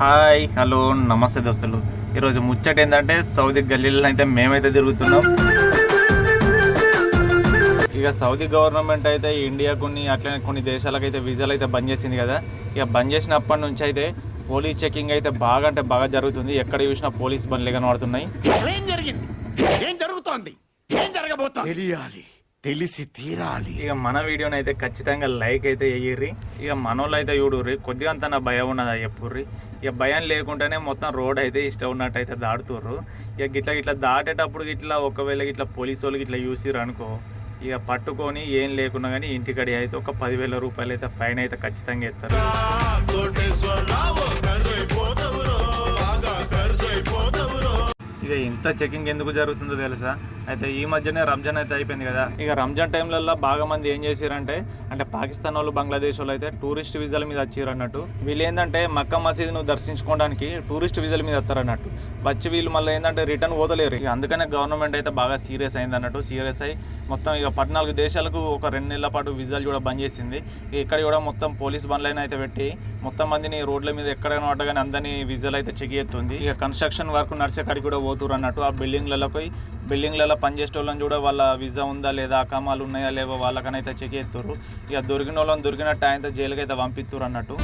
Hi hello నమస్తే దోస్తులు. ఈరోజు ముచ్చట ఏంటంటే సౌదీ గల్లీలో అయితే మేమైతే తిరుగుతున్నాం. ఇక సౌదీ గవర్నమెంట్ అయితే ఇండియా కొన్ని అట్లనే కొన్ని దేశాలకు అయితే వీసాలు అయితే బంద్ చేసింది కదా. ఇక బంద్ చేసినప్పటి నుంచి అయితే పోలీస్ చెకింగ్ అయితే బాగా అంటే బాగా జరుగుతుంది. ఎక్కడ చూసినా పోలీస్ బండ్లు కనబడుతున్నాయి. ఏం జరిగింది? ఏం జరుగుతోంది? ఏం జరగబోతోంది? తెలియాలి. తెలిసి తీరాలి. ఇక మన వీడియోని అయితే ఖచ్చితంగా లైక్ అయితే వేయర్రి ఇక మనోళ్ళు అయితే చూడుర్రి కొద్దిగా అంత నా భయం ఉన్నదా చెప్పుర్రి ఇక భయం లేకుండానే మొత్తం రోడ్ అయితే ఇష్టం ఉన్నట్టు అయితే దాటుతుర్రు. ఇక గిట్లా గిట్లా దాటేటప్పుడు ఇట్లా ఒకవేళ ఇట్లా పోలీసు వాళ్ళు ఇట్లా చూసిర్రు అనుకో ఇక పట్టుకొని ఏం లేకున్నా కానీ ఇంటికడి అయితే ఒక పదివేల రూపాయలు అయితే ఫైన్ అయితే ఖచ్చితంగా ఇస్తారు ఇక ఇంత చెకింగ్ ఎందుకు జరుగుతుందో తెలుసా? అయితే ఈ మధ్యనే రంజాన్ అయితే అయిపోయింది కదా. ఇక రంజాన్ టైంలలో బాగా మంది ఏం చేశారంటే అంటే పాకిస్తాన్ వాళ్ళు బంగ్లాదేశ్ వాళ్ళు అయితే టూరిస్ట్ వీసాల మీద వచ్చారు అన్నట్టు. వీళ్ళు ఏంటంటే మక్కా మసీదును దర్శించుకోవడానికి టూరిస్ట్ వీసాల మీద వస్తారు అన్నట్టు. వచ్చి వీళ్ళు మళ్ళీ ఏంటంటే రిటర్న్ పోతలేరు. ఇక అందుకనే గవర్నమెంట్ అయితే బాగా సీరియస్ అయింది అన్నట్టు. సీరియస్ అయ్యి మొత్తం ఇక పద్నాలుగు దేశాలకు ఒక రెండు నెలల పాటు వీసాలు కూడా బంద్ చేసింది. ఇక్కడ కూడా మొత్తం పోలీస్ బండ్లైన అయితే పెట్టి మొత్తం మందిని రోడ్ల మీద ఎక్కడైనా పడ్డగానే అందరినీ వీసాలు అయితే చెక్ చేస్తుంది. ఇక కన్స్ట్రక్షన్ వర్క్ నడిచే కాడికి కూడా పోతురు అన్నట్టు ఆ బిల్డింగ్లలో పోయి బిల్డింగ్లలో పనిచేసే వాళ్ళని కూడా వాళ్ళ వీసా ఉందా లేదా అకామాలు ఉన్నాయా లేవో వాళ్ళకనైతే చెక్ చేస్తారు ఇక దొరికిన వాళ్ళని దొరికినట్టు ఆయన జైలుకి అయితే పంపిస్తారు అన్నట్టు.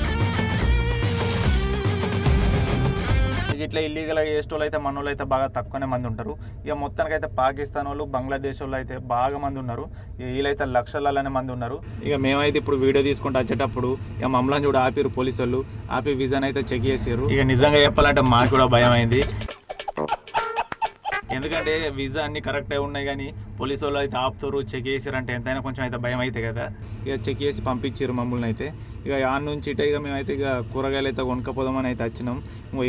ఇక ఇట్లా ఇల్లీగల్గా చేసేటోళ్ళు అయితే మన వాళ్ళు అయితే బాగా తక్కువనే మంది ఉంటారు. ఇక మొత్తానికి అయితే పాకిస్తాన్ వాళ్ళు బంగ్లాదేశ్ వాళ్ళు అయితే బాగా మంది ఉన్నారు. ఇక వీళ్ళైతే లక్షలలోనే మంది ఉన్నారు. ఇక మేమైతే ఇప్పుడు వీడియో తీసుకుంటూ వచ్చేటప్పుడు ఇక మమ్మల్ని కూడా ఆపిరు పోలీసు వాళ్ళు ఆపి విజన్ అయితే చెక్ చేసారు ఇక నిజంగా చెప్పాలంటే మాకు కూడా భయం అయింది ఎందుకంటే వీసా అన్ని కరెక్ట్ అయి ఉన్నాయి కానీ పోలీసు వాళ్ళు అయితే ఆపుతారు చెక్ చేసారంటే ఎంతైనా కొంచెం అయితే భయం అయితే కదా. ఇక చెక్ చేసి పంపించారు మమ్మల్ని అయితే. ఇక ఆ నుంచి ఇటే ఇక మేమైతే ఇక కూరగాయలు అయితే కొనుక్కపోదామని అయితే వచ్చినాం.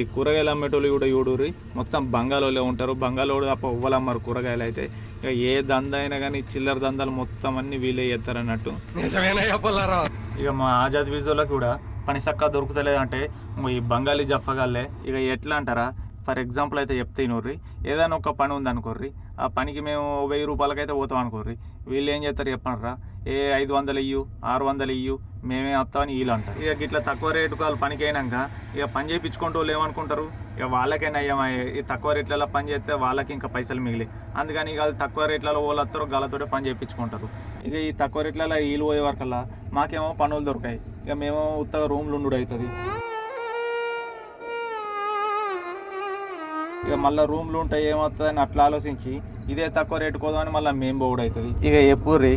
ఈ కూరగాయలు అమ్మేటోళ్ళు కూడా చూడుర్రి మొత్తం బంగాళోళ్ళే ఉంటారు. బంగాళోడు తప్ప ఉవ్వలు అమ్మరు కూరగాయలు అయితే. ఇక ఏ దంద అయినా కానీ చిల్లర దందాలు మొత్తం అన్ని వీలే చేస్తారు అన్నట్టు. ఇక మా ఆజాద్ వీజోలో కూడా పని చక్కగా దొరుకుతలేదంటే ఈ బంగాళీ జఫగాళ్ళే ఇక ఎట్లా అంటారా? ఫర్ ఎగ్జాంపుల్ అయితే చెప్తే నోర్రి ఏదైనా ఒక పని ఉంది అనుకోర్రి ఆ పనికి మేము వెయ్యి రూపాయలకైతే పోతాం అనుకోర్రి వీళ్ళు ఏం చేస్తారు చెప్పండిరా ఏ ఐదు వందలు ఇయ్యు ఆరు వందలు ఇయ్యు మేమే వస్తామని వీళ్ళు అంటారు. ఇక ఇట్లా తక్కువ రేటు వాళ్ళు పనికి అయినాక ఇక పని చేయించుకుంటూ వాళ్ళు ఏమనుకుంటారు? ఇక వాళ్ళకైనా ఈ తక్కువ రేట్లలో పని చేస్తే వాళ్ళకి ఇంకా పైసలు మిగిలి. అందుకని ఇక అది తక్కువ రేట్లలో వాళ్ళు వస్తారు గలతోటే పని చేయించుకుంటారు. ఇక ఈ తక్కువ రేట్లలో వీళ్ళు పోయే వరకల్లా మాకేమో పనులు దొరకాయి. ఇక మేము ఉత్తగా రూమ్లు ఉండు అవుతుంది ఇక మళ్ళీ రూమ్లు ఉంటాయి ఏమవుతుందని అట్లా ఆలోచించి ఇదే తక్కువ రేటు కోదామని మళ్ళీ మేము పోగుడు అవుతుంది ఇక ఎప్పుడు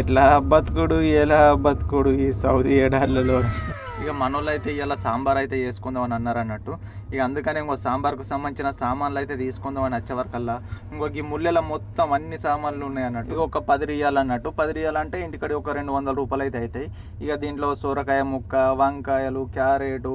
ఎట్లా బతుకుడు ఎలా బతుకుడు ఈ సౌదీ ఎడార్లలో? ఇక మనోళ్ళు అయితే ఇలా సాంబార్ అయితే చేసుకుందామని అన్నారు అన్నట్టు ఇక అందుకనే ఇంకో సాంబార్కు సంబంధించిన సామాన్లు అయితే తీసుకుందామని వచ్చేవరకల్లా ఇంకొక ఈ ముల్లెల మొత్తం అన్ని సామాన్లు ఉన్నాయి అన్నట్టు ఇక ఒక పది రియాలు అన్నట్టు పది రియాలు అంటే ఇంటికడి ఒక రెండు వందల రూపాయలు అయితే అవుతాయి ఇక దీంట్లో సొరకాయ ముక్క వంకాయలు క్యారెట్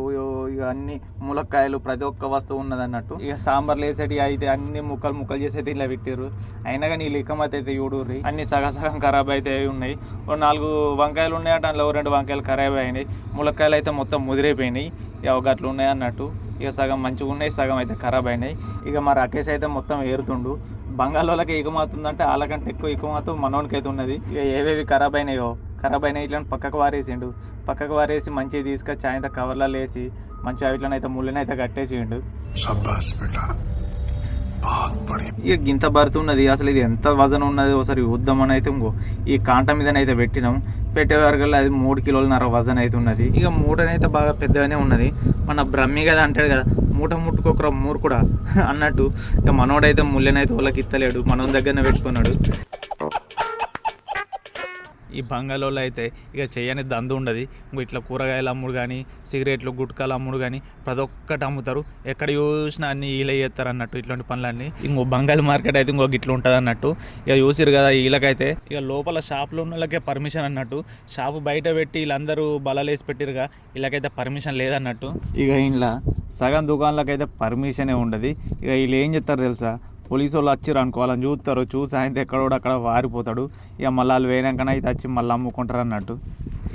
ఇక అన్ని ములక్కాయలు ప్రతి ఒక్క వస్తువు ఉన్నది అన్నట్టు ఇక సాంబార్లు వేసేటి అయితే అన్ని ముక్కలు ముక్కలు చేసేది ఇలా పెట్టారు అయినా కానీ వీళ్ళు అయితే చూడుర్రి. అన్ని సగం సగం ఖరాబ్ అయితే ఉన్నాయి నాలుగు వంకాయలు ఉన్నాయట అందులో రెండు వంకాయలు ఖరాబ్ అయినాయి ములక్కాయలు అయితే మొత్తం ముదిరైపోయినాయి. ఇక ఒక అట్లా ఉన్నాయి అన్నట్టు. ఇక సగం మంచిగా ఉన్నాయి సగం అయితే ఖరాబ్ అయినాయి. ఇక మా రాకేష్ అయితే మొత్తం ఏరుతుండు. బంగాళోళ్ళకి ఎగుమవుతుందంటే వాళ్ళకంటే ఎక్కువ ఎగుమవుతూ మనోనికి అయితే ఉన్నది. ఇక ఏవేవి ఖరాబ్ అయినాయో ఖరాబ్ అయినాయి ఇట్లా పక్కకు వారేసిండు. పక్కకు వారేసి మంచిగా తీసుకొచ్చి ఆయన కవర్లలో వేసి మంచిగా ఇట్లనైతే ముళ్ళనైతే కట్టేసిండు. ఇక గింత బరుతున్నది అసలు ఇది ఎంత వజన ఉన్నది ఒకసారి చూద్దామని అయితే ఇంకో ఈ కాంట మీదనైతే పెట్టినాం. పెట్టే వరకల్లా అది మూడు కిలోలన్నర వజన్ అయితే ఉన్నది. ఇక మూటనైతే బాగా పెద్దగానే ఉన్నది. మన బ్రహ్మి కదా అంటాడు కదా మూట ముట్టుకోకరా మూరు కూడా అన్నట్టు. ఇక మనోడైతే ముళ్ళనైతే వాళ్ళకి ఇత్తలేడు. మన దగ్గరనే పెట్టుకున్నాడు. ఈ బంగాళోళ్ళు అయితే ఇక చేయని దందు ఉండదు. ఇంకో ఇట్లా కూరగాయలు అమ్ముడు కానీ సిగరెట్లు గుట్కాలు అమ్ముడు కానీ ప్రతి ఒక్కటి అమ్ముతారు. ఎక్కడ చూసినా అన్ని వీళ్ళే చేస్తారు అన్నట్టు ఇట్లాంటి పనులన్నీ. ఇంకో బంగాళ మార్కెట్ అయితే ఇంకో ఇట్లా ఉంటుంది అన్నట్టు. ఇక చూసిరు కదా వీళ్ళకైతే ఇక లోపల షాప్లో ఉన్న వాళ్ళకే పర్మిషన్ అన్నట్టు. షాపు బయట పెట్టి వీళ్ళందరూ బలలేసి పెట్టిరుగా వీళ్ళకైతే పర్మిషన్ లేదన్నట్టు. ఇక ఇంట్లో సగం దుకాణాలకైతే పర్మిషనే ఉండదు. ఇక వీళ్ళు ఏం చెప్తారు తెలుసా? పోలీసు వాళ్ళు వచ్చారు అనుకో వాళ్ళని చూస్తారు. చూసి ఆయన ఎక్కడో అక్కడ వారిపోతాడు. ఇక మళ్ళీ వాళ్ళు వేయనాకనే అయితే వచ్చి మళ్ళీ అమ్ముకుంటారు అన్నట్టు.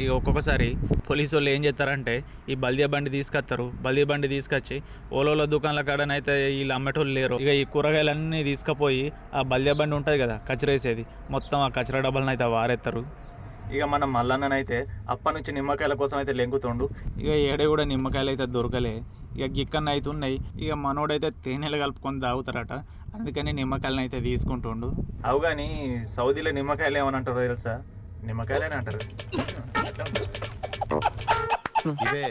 ఇక ఒక్కొక్కసారి పోలీసు వాళ్ళు ఏం చేస్తారంటే ఈ బల్దియా బండి తీసుకొస్తారు. బల్దియా బండి తీసుకొచ్చి ఓలోల దుకాణాల కాడనైతే వీళ్ళు అమ్మేటోళ్ళు లేరు. ఇక ఈ కూరగాయలన్నీ తీసుకుపోయి ఆ బల్దియా బండి ఉంటుంది కదా కచరేసేది. మొత్తం ఆ కచరా డబ్బాలను అయితే వారేస్తారు ఇక మన మల్లన్ననైతే అప్పటి నుంచి నిమ్మకాయల కోసం అయితే లెంకుతుండు ఇక ఏడే కూడా నిమ్మకాయలు అయితే దొరకలే. ఇక గిక్కన్న అయితే ఉన్నాయి ఇక మనోడైతే తేనెలు కలుపుకొని తాగుతారట. అందుకని నిమ్మకాయలను అయితే తీసుకుంటుండు. అవు కానీ సౌదీలో నిమ్మకాయలు ఏమని అంటారో తెలుసా? నిమ్మకాయలేని అంటారు. ఇవే.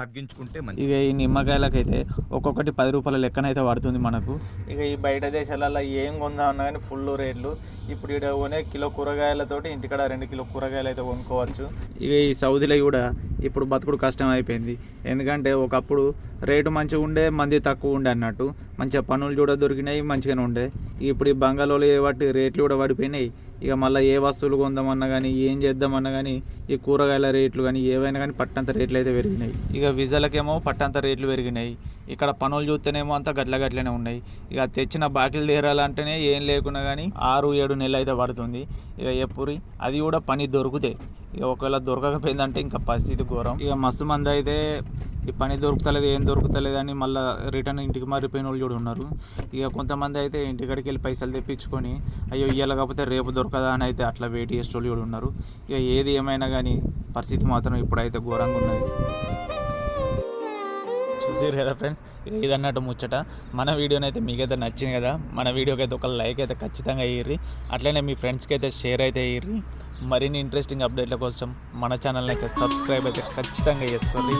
తగ్గించుకుంటే మంచి ఇక ఈ నిమ్మకాయలకైతే ఒక్కొక్కటి పది రూపాయల లెక్కనైతే పడుతుంది మనకు. ఇక ఈ బయట దేశాలలో ఏం కొందా ఉన్నా కానీ ఫుల్ రేట్లు. ఇప్పుడు ఇక్కడ కొనే కిలో కూరగాయలతోటి ఇంటికాడ రెండు కిలో కూరగాయలు అయితే కొనుక్కోవచ్చు. ఇక ఈ సౌదీలో కూడా ఇప్పుడు బతుకుడు కష్టం అయిపోయింది. ఎందుకంటే ఒకప్పుడు రేటు మంచిగా ఉండే మంది తక్కువ ఉండే అన్నట్టు. మంచిగా పనులు కూడా దొరికినాయి మంచిగానే ఉండే. ఇప్పుడు ఈ బంగాళాలు బట్టి రేట్లు కూడా పడిపోయినాయి. ఇక మళ్ళీ ఏ వస్తువులు కొందామన్నా కానీ ఏం చేద్దామన్నా కానీ ఈ కూరగాయల రేట్లు కానీ ఏవైనా కానీ పట్టంత రేట్లు అయితే పెరిగినాయి. ఇక విజలకేమో పట్టంత రేట్లు పెరిగినాయి. ఇక్కడ పనులు చూస్తేనేమో అంతా గట్ల గట్లనే ఉన్నాయి. ఇక తెచ్చిన బాకీలు తీరాలంటేనే ఏం లేకున్నా కానీ ఆరు ఏడు నెలలు అయితే పడుతుంది. ఇక ఎప్పుడు అది కూడా పని దొరుకుతాయి ఇక ఒకవేళ దొరకకపోయిందంటే ఇంకా పరిస్థితి ఘోరం. ఇక మస్తు మంది అయితే ఈ పని దొరుకుతలేదు ఏం దొరుకుతలేదు అని మళ్ళీ రిటర్న్ ఇంటికి మారిపోయిన వాళ్ళు కూడా ఉన్నారు. ఇక కొంతమంది అయితే ఇంటికాడికి వెళ్ళి పైసలు తెప్పించుకొని అయ్యో ఇయ్యాల కాకపోతే రేపు దొరకదా అని అయితే అట్లా వెయిట్ చేసే వాళ్ళు కూడా ఉన్నారు. ఇక ఏది ఏమైనా కానీ పరిస్థితి మాత్రం ఇప్పుడైతే ఘోరంగా ఉన్నది. చూసారు కదా ఫ్రెండ్స్ ఇదన్నట్టు ముచ్చట. మన వీడియోని అయితే మీకైతే నచ్చింది కదా మన వీడియోకి అయితే ఒక లైక్ అయితే ఖచ్చితంగా వేయర్రి అట్లనే మీ ఫ్రెండ్స్కి అయితే షేర్ అయితే వేయర్రి మరిన్ని ఇంట్రెస్టింగ్ అప్డేట్ల కోసం మన ఛానల్ని అయితే సబ్స్క్రైబ్ అయితే ఖచ్చితంగా చేసుకోండి.